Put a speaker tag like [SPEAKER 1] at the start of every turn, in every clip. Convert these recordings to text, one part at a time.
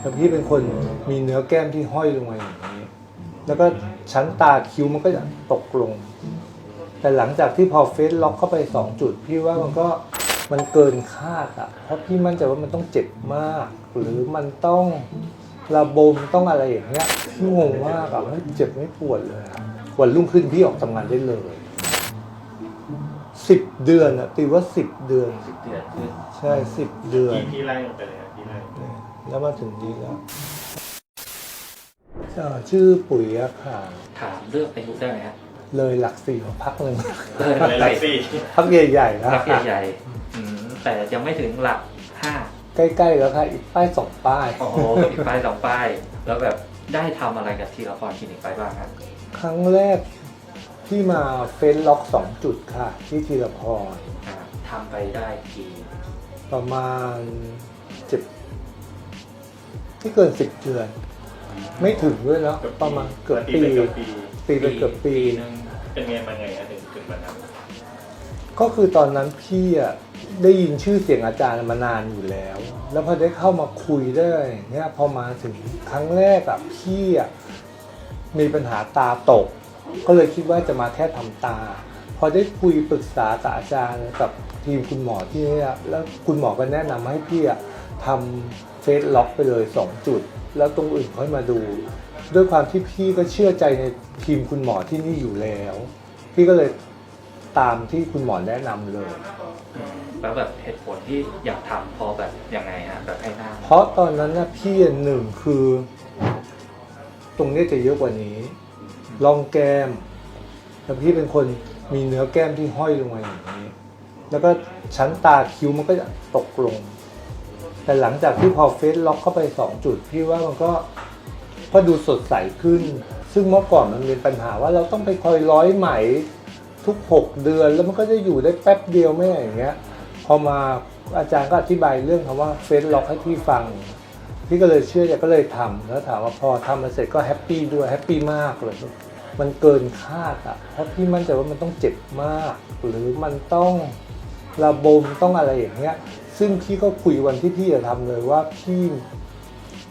[SPEAKER 1] แต่พี่เป็นคนมีเนื้อแก้มที่ห้อยลงมาอย่างนี้ แล้วก็ชั้นตาคิ้วมันก็จะตกลง แต่หลังจากที่พอเฟซล็อกเข้าไปสองจุด พี่ว่ามันก็มันเกินคาดอะเพราะพี่มั่นใจว่ามันต้องเจ็บมาก หรือมันต้องระบมต้องอะไรอย่างเงี้ยพี่งงมากอะไม่เจ็บไม่ปวดเลยอะวันรุ่งขึ้นพี่ออกทำงานได้เลยสิบเดือนอะตีว่าสิบเดือน
[SPEAKER 2] สิบเดือนขึ้น
[SPEAKER 1] ใช่สิบเดือน
[SPEAKER 3] พี่พี่ไล่ลงไปเลยครับพี่ไล่
[SPEAKER 1] แล้วมาถึงนี้แล้วเอ่อชื่อปุ๋ยอะค่ะ
[SPEAKER 2] ถามเรื่องอายุได้ไหมฮะ
[SPEAKER 1] เลยหลักสี่มาพักหนึ่ง
[SPEAKER 2] เลย
[SPEAKER 3] เลยไล่สี่
[SPEAKER 1] พักใหญ่ๆนะ
[SPEAKER 2] หลักใหญ่ๆอืมแต่ยังไม่ถึงหลักห้า
[SPEAKER 1] ใกล้ๆแล้วค่ะอีกป้ายสองป้าย
[SPEAKER 2] โอ้โหก็อีกป้ายสองป้าย แล้วแบบได้ทำอะไรกับทีละครคลินิกไปบ้างครับ
[SPEAKER 1] ครั้งแรกที่มาเฟ้นล็อกสองจุดค่ะ ที่ธีรพร
[SPEAKER 2] อ่าทำไปได้กี่
[SPEAKER 1] ประมาณเจ็บ ที่เกินสิบเดือน ไม่ถึงด้วยแล้ว ประมาณเกือบปี
[SPEAKER 3] ตีไปเกือบปี
[SPEAKER 1] ตีไปเกือบปี
[SPEAKER 2] นึง
[SPEAKER 3] เป็นไงมาไงอะถึงถึงวันนั้น
[SPEAKER 1] ก็คือตอนนั้นพี่อะได้ยินชื่อเสียงอาจารย์มานานอยู่แล้ว แล้วพอได้เข้ามาคุยได้เนี่ยพอมาถึงครั้งแรกอะพี่อะมีปัญหาตาตก ก็เลยคิดว่าจะมาแค่ทำตา พอได้คุยปรึกษากับอาจารย์กับทีมคุณหมอที่นี่อะแล้วคุณหมอก็แนะนำให้พี่อะทำ เฟซล็อกไปเลย 2 จุด แล้วตรงอื่นค่อยมาดู ด้วยความที่พี่ก็เชื่อใจในทีมคุณหมอที่นี่อยู่แล้ว พี่ก็เลยตามที่คุณหมอแนะนำเลย
[SPEAKER 2] อืมแล้วแบบเหตุผลที่อยากทำพอแบบยังไงฮะแบบให้หน้า
[SPEAKER 1] เพราะตอนนั้นนะพี่หนึ่งคือ ตรงเนี้ยจะเยอะกว่านี้ร่องแก้มแล้วพี่เป็นคนมีเนื้อแก้มที่ห้อยลงมาอย่างนี้ แล้วก็ชั้นตาคิ้วมันก็จะตกลง แต่หลังจากที่พอเฟซล็อกเข้าไปสองจุด พี่ว่ามันก็ก็ดูสดใสขึ้น ซึ่งเมื่อก่อนมันมีปัญหาว่าเราต้องไปคอยร้อยไหมทุกหกเดือนแล้วมันก็จะอยู่ได้แป๊บเดียวไม่อย่างเงี้ย พอมาอาจารย์ก็อธิบายเรื่องคำว่าเฟซล็อกให้พี่ฟัง พี่ก็เลยเชื่อใจก็เลยทำแล้วถามว่าพอทำมาเสร็จก็แฮปปี้ด้วยแฮปปี้มากเลยมันเกินคาดอะเพราะพี่มั่นใจว่ามันต้องเจ็บมาก หรือมันต้องระบมต้องอะไรอย่างเงี้ย ซึ่งพี่ก็คุยวันที่พี่จะทำเลยว่าพี่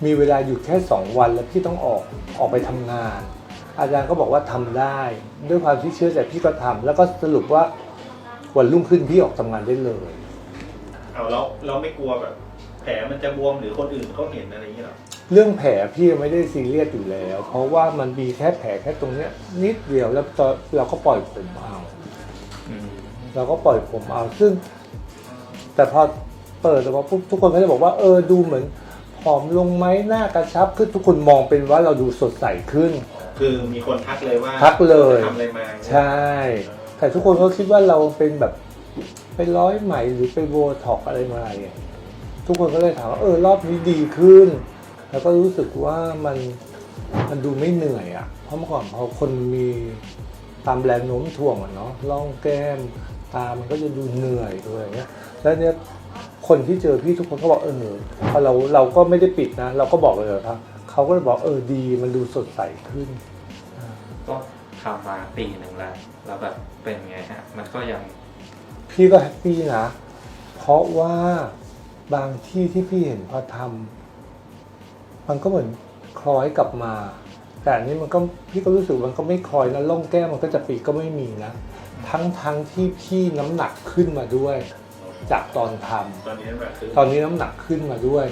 [SPEAKER 1] มีเวลาอยู่แค่สองวัน แล้วพี่ต้องออกออกไปทำงาน อาจารย์ก็บอกว่าทำได้ ด้วยความที่เชื่อใจพี่ก็ทำแล้วก็สรุปว่าวันรุ่งขึ้นพี่ออกทำงานได้เลย
[SPEAKER 3] เอาแล้วเราไม่กลัวแบบ แผลมันจะบวมหรือคนอื่นเขาเห็นอะไรอย่างเงี้ยหรอ
[SPEAKER 1] เรื่องแผลพี่ไม่ได้ซีเรียสอยู่แล้ว เพราะว่ามันมีแค่แผลแค่ตรงเนี้ย นิดเดียวแล้วตอนเราก็ปล่อยผมเอา
[SPEAKER 2] อืม
[SPEAKER 1] เราก็ปล่อยผมเอาซึ่ง แต่พอ เปิดออกมาปุ๊บทุกคนก็จะบอกว่าเออดูเหมือนผอมลงไหมหน้ากระชับขึ้นทุกคนมองเป็นว่าเราดูสดใสขึ้น
[SPEAKER 3] คือมีคนทักเลยว่า
[SPEAKER 1] ทักเลย
[SPEAKER 3] ทำอะไรมา
[SPEAKER 1] ใช่ แต่ทุกคนก็คิดว่าเราเป็นแบบไปร้อยไหมหรือไปโบท็อกอะไรมาอะไรอย่างเงี้ยทุกคนก็เลยถามว่าเออรอบนี้ดีขึ้น แล้วก็รู้สึกว่ามันมันดูไม่เหนื่อยอะ่ะ เพราะเมื่อก่อนพอคนมีตามแรงโน้มถ่วงอะเนาะร่องแก้ม ตามันก็จะดูเหนื่อยด้วยอย่างเงี้ยแล้วเนี่ย คนที่เจอพี่ทุกคนก็บอกเออพอเราเราก็ไม่ได้ปิดนะ เราก็บอกเลยครับเขาก็เลยบอกเออดีมันดูสดใสขึ้น
[SPEAKER 2] ก็ทำมาปีหนึ่งแล้วแล้วแบบเป็นไงฮะมันก็ยัง
[SPEAKER 1] พี่ก็แฮปปี้นะ เพราะว่าบางที่ที่พี่เห็นพอทำมันก็เหมือนคล้อยกลับมา แต่อันนี้มันก็พี่ก็รู้สึกมันก็ไม่คล้อยนะล่องแก้มมันก็จะปีกก็ไม่มีนะ ทั้งทั้งที่พี่น้ำหนักขึ้นมาด้วย จากตอนทำ
[SPEAKER 3] ตอนนี้แบบคือ
[SPEAKER 1] ตอนนี้น้ำหนักขึ้นมาด้วย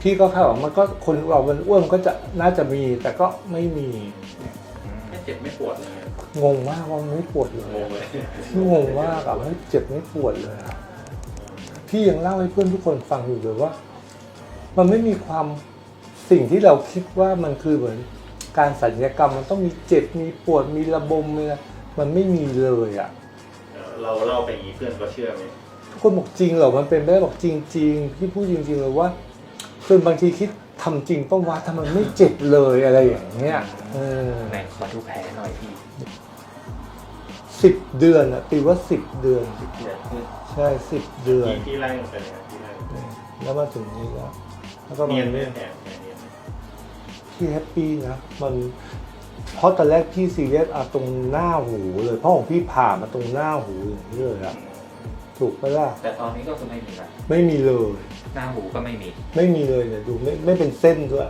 [SPEAKER 1] พี่ก็คาดว่ามันก็คนเรามันอ้วนมันก็จะน่าจะมีแต่ก็ไม่มี
[SPEAKER 3] ไม่เจ็บไม่ปวดเลย
[SPEAKER 1] งงมากว่ามันไม่ปวดเลย
[SPEAKER 3] งงเลย
[SPEAKER 1] พี่งงมากอะไม่เจ็บไม่ปวดเลยอะพี่ยังเล่าให้เพื่อนทุกคนฟังอยู่เลยว่า มันไม่มีความสิ่งที่เราคิดว่ามันคือเหมือนการสัญญกรรมมันต้องมีเจ็บมีปวดมีระบมมีอะไรมันไม่มีเลยอะ
[SPEAKER 3] เราเล่าไปอย่างนี้เพื่อนก็เชื่อไหม
[SPEAKER 1] ทุก คนบอกจริงเหรอมันเป็นไม่ได้บอกจริง ๆ พี่พูดจริงๆเลยว่าจนบางทีคิดทำจริงป้าวะทำไมไม่เจ็บเลยอะไรอย่างเงี้ยเออ
[SPEAKER 2] ไหนขอดูแผลหน่อยพี่
[SPEAKER 1] สิบเดือนอะตีว่าสิบเดือน
[SPEAKER 2] สิบเดือนขึ้น
[SPEAKER 1] ใช่สิบเดือน
[SPEAKER 3] พี่พี่ไล่ลงไปเลยครับพี่ไล่ลงไป
[SPEAKER 1] แล้วมาถึงนี้แล้วแล้วก็มา
[SPEAKER 3] เนียนไหมแผลแผลเนียนไหม
[SPEAKER 1] พี่แฮปปี้นะมันเพราะตอนแรกพี่ซีเรียสอะตรงหน้าหูเลยเพราะของพี่ผ่ามาตรงหน้าหูอย่างนี้เลยอะ ถูกปะล่ะ
[SPEAKER 2] แต่ตอนนี้ก็คือไม่มีละ
[SPEAKER 1] ไม่มีเลย
[SPEAKER 2] อหน้าหูก็ไม่มี
[SPEAKER 1] ไม่มีเลยเนี่ยดูไม่ไม่เป็นเส้นด้วย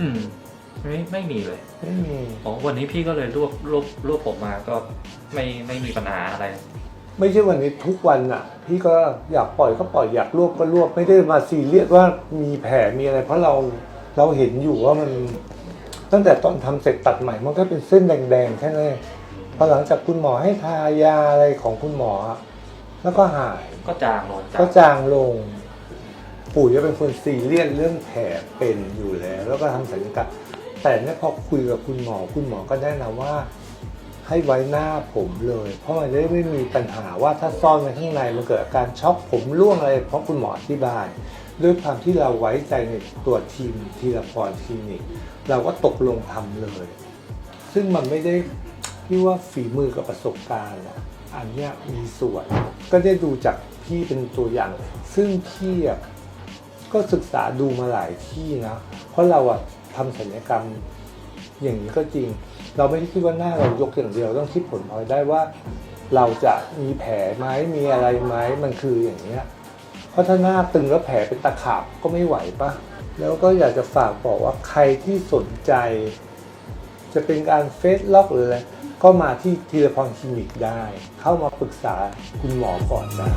[SPEAKER 2] อืม ไม่ไม่มีเลย
[SPEAKER 1] ไม่มี
[SPEAKER 2] อ๋อวันนี้พี่ก็เลยรวบรวบรวบผมมาก็ไม่ไม่มีปัญหาอะไร
[SPEAKER 1] ไม่ใช่วันนี้ทุกวันอะ พี่ก็อยากปล่อยก็ปล่อยอยากรวบก็รวบไม่ได้มาซีเรียสว่ามีแผลมีอะไร เพราะเราเราเห็นอยู่ว่ามัน ตั้งแต่ตอนทำเสร็จตัดใหม่มันก็เป็นเส้นแดงๆแค่นั้นเอง พอหลังจากคุณหมอให้ทายาอะไรของคุณหมออะแล้วก็หาย
[SPEAKER 2] ก็จางลง
[SPEAKER 1] ก็จางลง ปู่จะเป็นคนซีเรียสเรื่องแผลเป็นอยู่แล้ว แล้วก็ทำศัลยกรรมแต่เนี่ยพอคุยกับคุณหมอคุณหมอก็แนะนำว่า ให้ไว้หน้าผมเลย เพราะมันจะได้ไม่มีปัญหาว่าถ้าซ่อนไว้ข้างในมันเกิดอาการช็อกผมร่วงอะไร เพราะคุณหมออธิบาย ด้วยความที่เราไว้ใจในตัวทีมทีละพรคลินิก เราก็ตกลงทำเลย ซึ่งมันไม่ได้ พี่ว่าฝีมือกับประสบการณ์อะอันเนี้ยมีส่วน ก็ได้ดูจากพี่เป็นตัวอย่าง ซึ่งพี่อะก็ศึกษาดูมาหลายที่นะ เพราะเราอะทำศัลยกรรมอย่างนี้ก็จริง เราไม่ได้คิดว่าหน้าเรายกอย่างเดียวต้องคิดผลพลอยได้ว่า เราจะมีแผลไหมมีอะไรไหมมันคืออย่างเนี้ยเพราะถ้าหน้าตึงแล้วแผลเป็นตะขาบก็ไม่ไหวปะแล้วก็อยากจะฝากบอกว่าใครที่สนใจ จะเป็นการเฟซล็อกหรืออะไร ก็มาที่ทีละพรคลินิกได้ เข้ามาปรึกษาคุณหมอก่อนได้